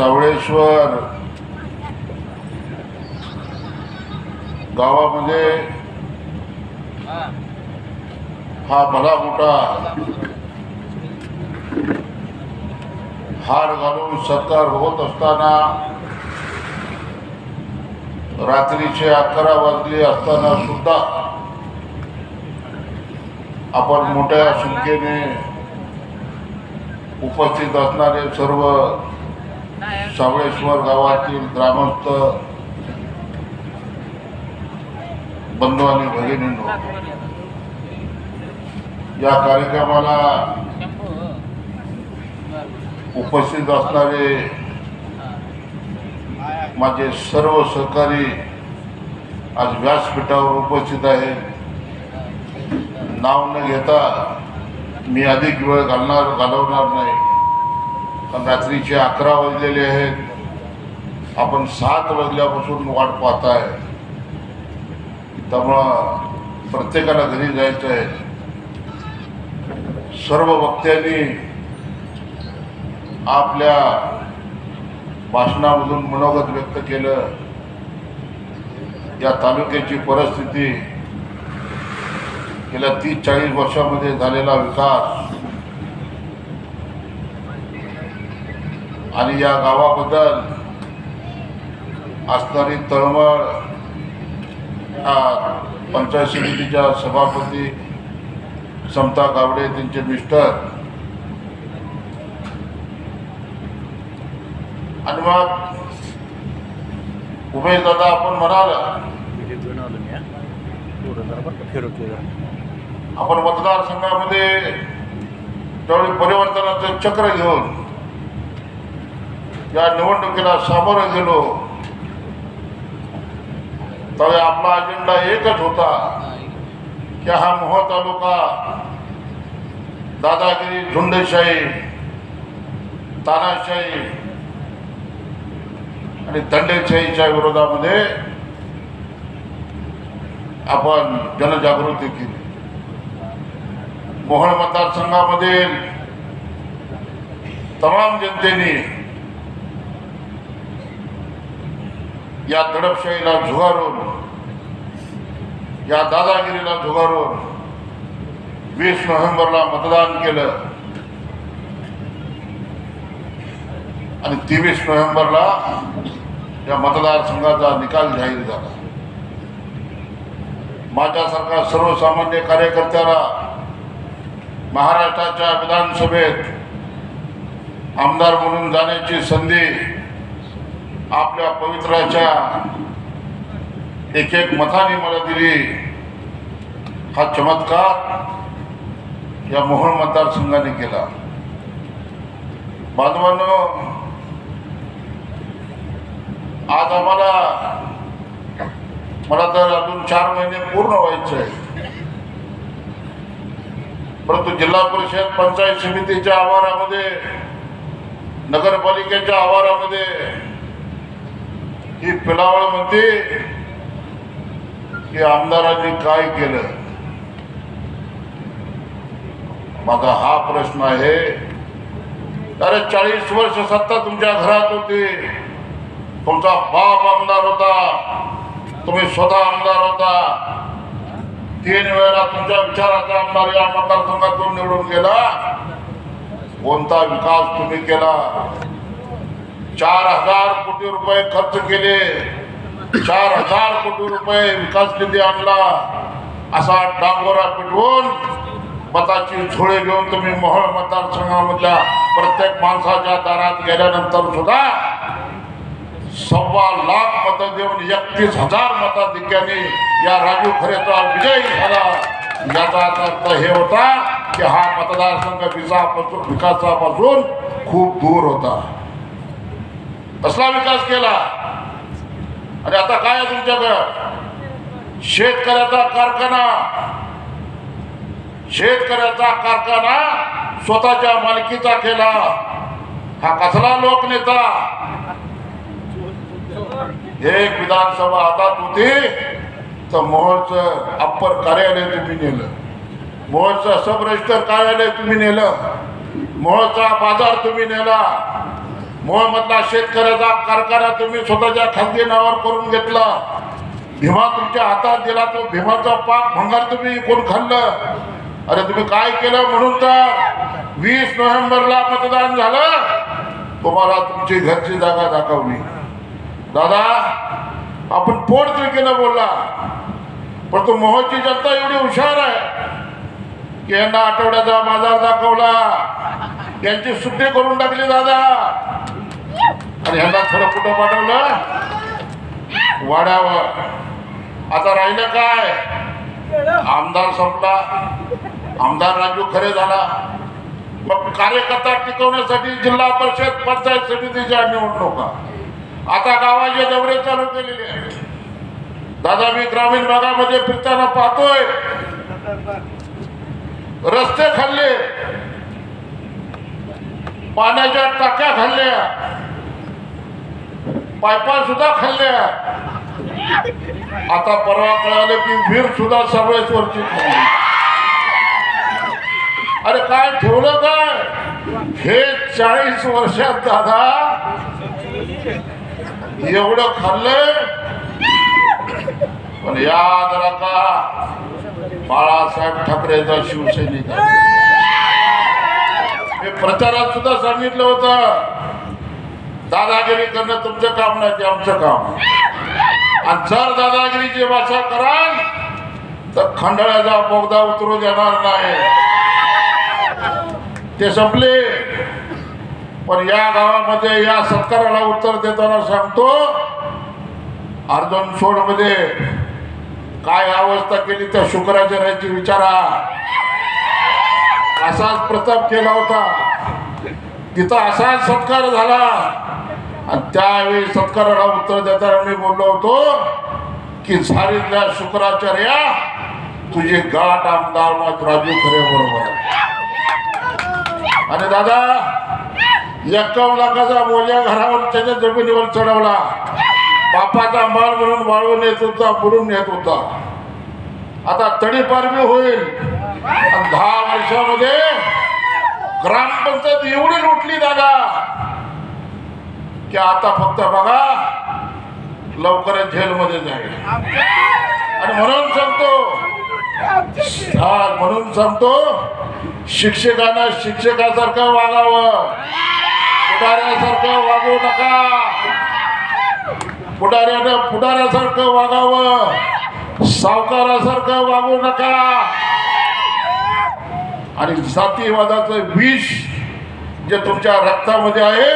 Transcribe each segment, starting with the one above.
सावळेश्वर गावामध्ये हा भला मोठा हार घालून सत्कार होत असताना रात्रीचे अकरा वाजले असताना सुद्धा आपण मोठ्या संख्येने उपस्थित असणारे सर्व सावळेश्वर गावातील ग्रामस्थ बंधू आणि भगिनींनो या कार्यक्रमाला उपस्थित असणारे माझे सर्व सहकारी आज व्यासपीठावर उपस्थित आहे नाव न घेता मी अधिक वेळ घालणार घालवणार नाही. रात्रीचे अकरा वाजलेले आहेत. आपण सात वाजल्यापासून वाट पाहताय. त्यामुळं प्रत्येकाला घरी जायचं आहे. सर्व वक्त्यांनी आपल्या भाषणामधून मनोगत व्यक्त केलं. या तालुक्याची परिस्थिती गेल्या तीस चाळीस वर्षामध्ये झालेला विकास आणि या गावाबद्दल असणारी तळमळ पंचायत समितीच्या सभापती समता गावडे त्यांचे मिस्टर आणि मग उमेश दादा आपण म्हणाल आपण मतदारसंघामध्ये त्यावेळी परिवर्तनाचं चक्र घेऊन या निवडणुकीला सामोरं गेलो. त्यावेळी आपला अजेंडा एकच होता की हा मोह तालुका दादागिरी झुंडशाही तानाशाही आणि दंडेशाहीच्या विरोधामध्ये आपण जनजागृती केली. मोहन मतदारसंघामध्ये तमाम जनतेने या दडपशाहीला झुगारून या दादागिरीला झुगारून वीस नोव्हेंबरला मतदान केलं. आणि तेवीस नोव्हेंबरला या मतदारसंघाचा निकाल जाहीर झाला. माझ्यासारख्या सर्वसामान्य कार्यकर्त्याला महाराष्ट्राच्या विधानसभेत आमदार म्हणून जाण्याची संधी आपल्या पवित्राच्या एक एक मताने मला दिली. हा चमत्कार या मोहोळ मतदारसंघाने केला. बांधवांनो आज आम्हाला मला तर अजून चार महिने पूर्ण व्हायचे आहे परंतु जिल्हा परिषद पंचायत समितीच्या आवारामध्ये नगरपालिकेच्या आवारामध्ये ही पिलावळ म्हणते की आमदारांनी काय केलं? माझा हा प्रश्न आहे. अरे चाळीस वर्ष सत्ता तुमच्या घरात होती. तुमचा बाप आमदार होता. तुम्ही स्वतः आमदार होता. तीन वेळा तुमच्या विचाराचा आमदार या मतदारसंघातून निवडून गेला. कोणता विकास तुम्ही केला? चार हजार कोटी रुपये खर्च केले. चार हजार कोटी रुपये विकास निधी आणला. असा डांगोरा पिटवून मताची झोळे घेऊन तुम्ही मोहळ मतदारसंघामधल्या प्रत्येक माणसाच्या दारात गेल्यानंतर सुद्धा सव्वा लाख मतं देऊन एकतीस हजार मताधिक्याने या राजू खरेचा विजय झाला. याचा अर्थ हे होता की हा मतदारसंघ विकासापासून विकासापासून खूप दूर होता. कसला विकास केला? आणि आता काय आहे तुमच्याकडं? शेतकऱ्याचा कारखाना. शेतकऱ्याचा कारखाना स्वतःच्या मालकीचा केला. हा कसला लोकनेता? एक विधानसभा हातात होती तर मोहोळचं अप्पर कार्यालय तुम्ही नेलं. मोहोळचं सब रजिस्टर कार्यालय तुम्ही नेलं. मोहोळचा बाजार तुम्ही नेला. मोहम्मदला शेतकऱ्याचा कारखाना तुम्ही स्वतःच्या खाजगी नावावर करून घेतला. भीमा तुमच्या हातात दिला तो भीमाचा पाक भंगार तुम्ही कोण खाल्लं. अरे तुम्ही काय केलं म्हणून तर? वीस नोव्हेंबरला मतदान झालं. तुम्हाला तुमची घरची जागा दाखवली. दादा आपण पोट केलं बोलला. पण तो मोहची जनता एवढी हुशार आहे की यांना आठवड्याचा बाजार दाखवला. त्यांची सुट्टी करून टाकली दादा. आणि ह्याला थोडं कुठं पाठवलं? वाड्यावर. आता राहिलं काय? आमदार संपला. आमदार राजू खरे झाला. मग कार्यकर्ता टिकवण्यासाठी जिल्हा परिषद पंचायत समितीच्या निवडणुका. आता गावाचे दौरे चालू केलेले आहेत. दादा मी ग्रामीण भागामध्ये फिरताना पाहतोय. रस्ते खाल्ले. पाण्याच्या टाक्या खाल्ल्या. पायपा सुद्धा खाल्ल्या. आता परवा कळालं की वीर सुद्धा सर्वेश्वरची खाल्ली. अरे काय ठेवलं काय? हे चाळीस वर्षात दादा एवढं खाल्लंय? पण याद का बाळासाहेब ठाकरेचा शिवसैनिक प्रचारात सुद्धा सांगितलं होतं. दादागिरी करणं तुमचं काम नाही ते आमचं काम. आणि जर दादागिरीची भाषा कराल तर खंडाळ्याचा बोगदा उतरू देणार नाही. ते संपले. पण या गावामध्ये या सत्काराला उत्तर देताना सांगतो अर्जन सोडमध्ये काय अवस्था केली त्या शुक्राचार्याची विचारा. असाच प्रताप केला होता. तिथं असा सत्कार झाला. आणि त्यावेळी सत्काराला उत्तर देताना मी बोललो होतो की झारीतल्या शुक्राचार्या तुझे गाठ आमदार मग राजू खरे बरोबर आणि दादा एक्कावन्न लाखाचा मोजा घरावर त्याच्या जमिनीवर चढवला. बापाचा माल म्हणून वाळून येत होता बुडून येत होता. आता तडीपारवी होईल. दहा वर्षामध्ये ग्रामपंचायत एवढी लुटली दादा की आता फक्त बघा लवकरच जेलमध्ये जाईल. आणि म्हणून सांगतो म्हणून सांगतो शिक्षकांना शिक्षकासारखं वागावं. पुढाऱ्यासारखं वागू नका. पुढाऱ्यानं पुढाऱ्यासारखं वागावं. सावकारासारखं वागू नका. आणि जातीवादाचं विष जे तुमच्या रक्तामध्ये आहे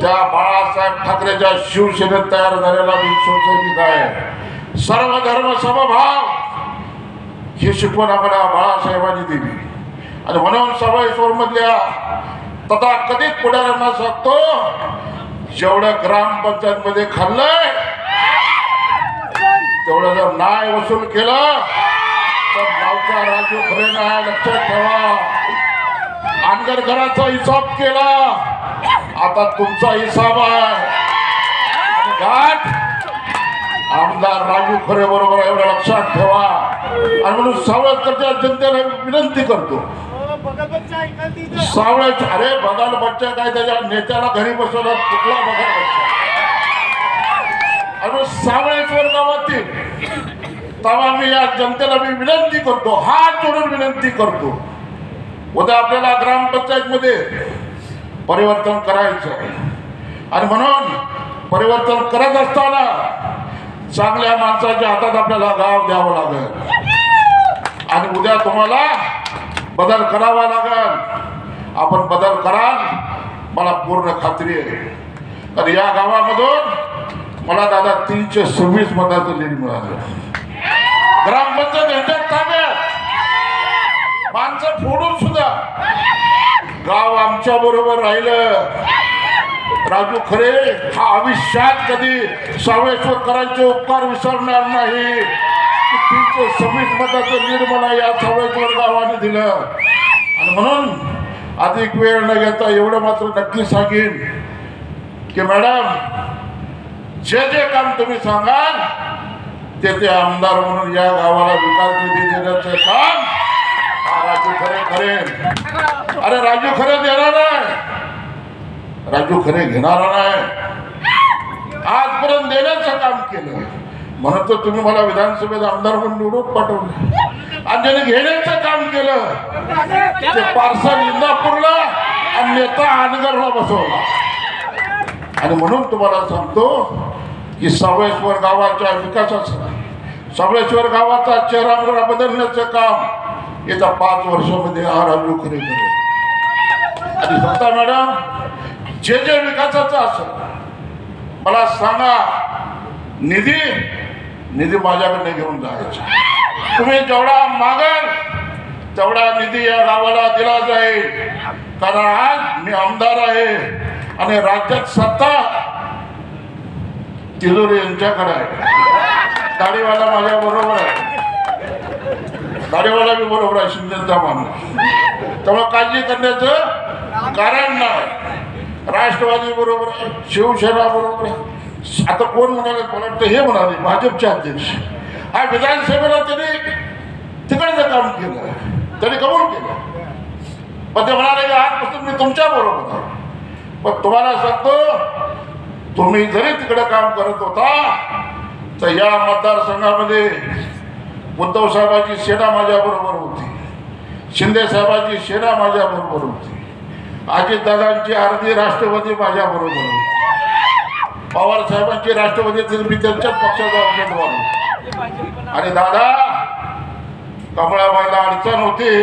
त्या बाळासाहेब ठाकरेच्या शिवसेनेत तयार झालेला मी शिवसैनिक आहे. सर्व धर्म समभाव ही शिकवण आम्हाला बाळासाहेबांनी दिली. आणि म्हणून सभेश्वर मधल्या तथा कधीच पुढाऱ्यांना सांगतो जेवढं ग्रामपंचायत मध्ये खाल्लंय तेवढं जर न्याय वसूल केलं राजू खरे लक्षात ठेवा. आंगर हिसाब केला. आता तुमचा हिसाब आहे. आणि गाठ आमदार राजू खरे बरोबर एवढं लक्षात ठेवा. आणि म्हणून सावळकरच्या जनतेला विनंती करतो. सावळ्याच अरे बघाल बच्चा काय त्याच्या नेत्याला घरी बसवला कुठला बघाल बच्चा? आणि मग सावळेश्वर तेव्हा मी या जनतेला मी विनंती करतो हात जोडून विनंती करतो. उद्या आपल्याला ग्रामपंचायत मध्ये परिवर्तन करायचं आहे. आणि म्हणून परिवर्तन करत असताना चांगल्या माणसाच्या हातात आपल्याला गाव द्यावं लागेल. आणि उद्या तुम्हाला बदल करावा लागेल. आपण बदल कराल मला पूर्ण खात्री आहे. तर या गावामधून मला दादा तीनशे सव्वीस मताचं लीड मिळालं. ग्रामपंचायत यांच्यात ताब्यात. माणसं फोडून सुद्धा गाव आमच्या बरोबर राहिलं. राजू खरे हा आयुष्यात कधी सावळेश्वरकरांचे उपकार विसरणार नाही. तीनशे सव्वीस मताचं लीड मला या सावळेश्वर गावाने दिलं. आणि म्हणून अधिक वेळ न घेता एवढं मात्र नक्की सांगेन की मॅडम जे जे काम तुम्ही सांगाल ते ते आमदार म्हणून या गावाला विकास निधी देण्याचं काम हा राजू खरे करेल अरे राजू खरे देणार नाही. राजू खरे घेणारा नाही. आजपर्यंत देण्याचं काम केलं. म्हणून तर तुम्ही मला विधानसभेत आमदार म्हणून निवडून पाठवलं. आणि ज्याने घेण्याचं काम केलं. ते पार्सल इंदापूरला आणि नेता आनगरला बसवला. आणि म्हणून तुम्हाला सांगतो की सावळेश्वर गावाच्या विकासाचं सावळेश्वर गावाचा चेहरा बदलण्याचं काम येत्या पाच वर्षामध्ये आर राजू खरे करेल. आणि सत्ता मॅडम जे जे विकासाचं असेल मला सांगा निधी निधी माझ्याकडे घेऊन जायचा. तुम्ही जेवढा मागाल तेवढा निधी या गावाला दिला जाईल. कारण आज मी आमदार आहे आणि राज्यात सत्ता तिजोरी यांच्याकडे आहे. दाढीवाला माझ्या बरोबर आहे. दाढीवाला बी बरोबर आहे शिंदेचा माणूस. त्यामुळे काळजी करण्याचं कारण नाही. राष्ट्रवादी बरोबर आहे शिवसेना बरोबर आहे. आता कोण म्हणाले मला वाटतं हे म्हणाले भाजपचे अध्यक्ष. हा विधानसभेला त्यांनी तिकडचं काम केलं. त्यांनी कबूल केलं. पण ते म्हणाले की आजपासून मी तुमच्या बरोबर आहे. पण तुम्हाला सांगतो तुम्ही जरी तिकडे काम करत होता तर या मतदारसंघामध्ये उद्धव साहेबांची सेना माझ्याबरोबर होती. शिंदे साहेबांची सेना माझ्याबरोबर होती. अजितदादांची अर्धी राष्ट्रवादी माझ्याबरोबर होती. पवार साहेबांची राष्ट्रवादी मी त्यांच्याच पक्षाचा उमेदवार आणि दादा कमळाबाईला अडचण होती.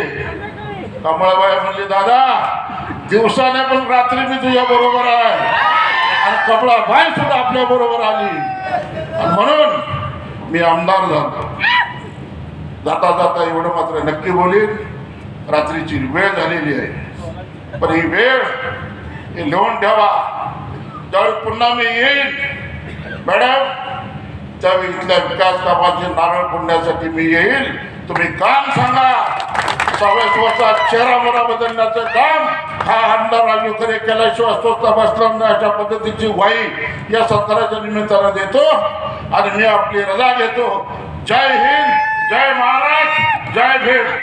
कमळाबाई म्हणली दादा दिवसाने पण रात्री मी तुझ्या बरोबर आहे. कपडा कमळाबाई सुद्धा आपल्या बरोबर आली. आणि म्हणून मी आमदार झालो. जाता जाता एवढं मात्र नक्की बोलीन रात्रीची वेळ झालेली आहे. पण ही वेळ ही लिहून ठेवा. त्यावेळी पुन्हा मी येईन. मॅडम त्यावेळी इथल्या विकास कामाचे नारळ फोडण्यासाठी मी येईल. तुम्ही काम सांगा. सावळेश्वरचा चेहरा मोरा बदलण्याचं काम हा आमदार राजू खरे केल्याशिवाय स्वस्त बसला नाही अशा पद्धतीची वाई या सत्काराच्या निमित्तानं देतो. आणि मी आपली रजा घेतो. जय हिंद जय महाराष्ट्र जय भीम.